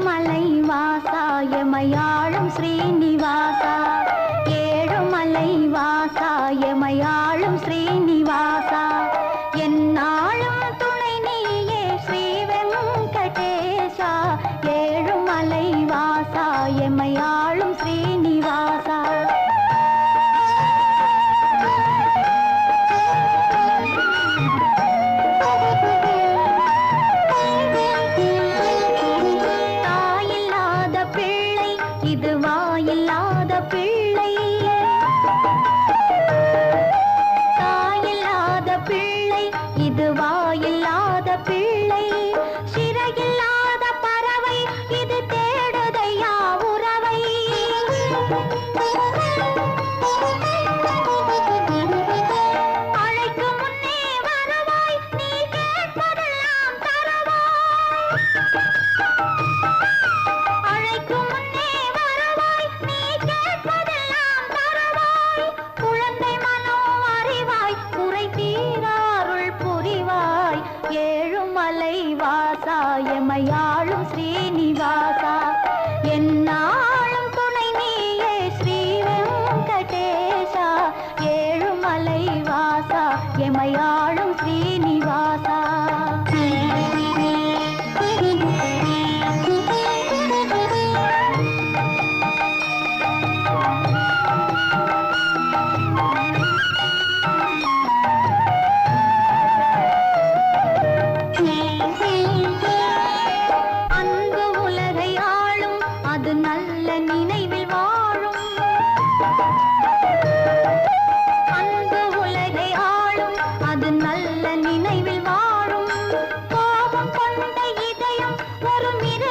ஏழுமலை வாசா எமையாளும் ஸ்ரீனிவாசா. ஏழுமலை வாசா எமையாளும் ஸ்ரீனிவாசா. என்னாலும் துணை நீயே ஸ்ரீ வெங்கடேஷா ஏழுமலை வாசா எமையாளும் ஸ்ரீ இது வாயில்லாத பிள்ளை தாயில்லாத பிள்ளை இது வாயில்லாத பிள்ளை. சிறையில்லாத பறவை இது தேடுதையா உறவை. எமையாளும் ஸ்ரீனிவாசா. என்னாளும் துணை நீயே ஸ்ரீ வெங்கடேஷா ஏழுமலை வாசா எமையாளும்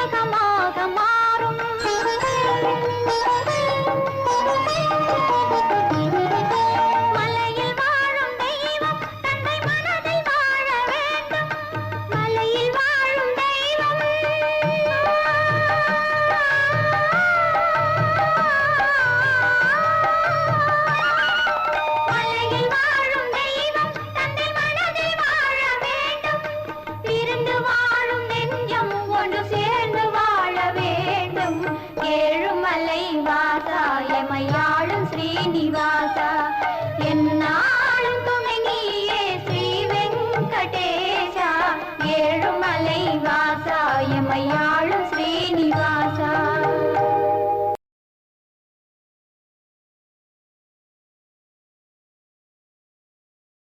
கமகமாக மலை வாசா எமையாளும் ஸ்ரீனிவாசா. என்னாளும் துணங்கியே ஸ்ரீ வெங்கடேஷா ஏழுமலை வாசா எமையாளும் ஸ்ரீனிவாசா.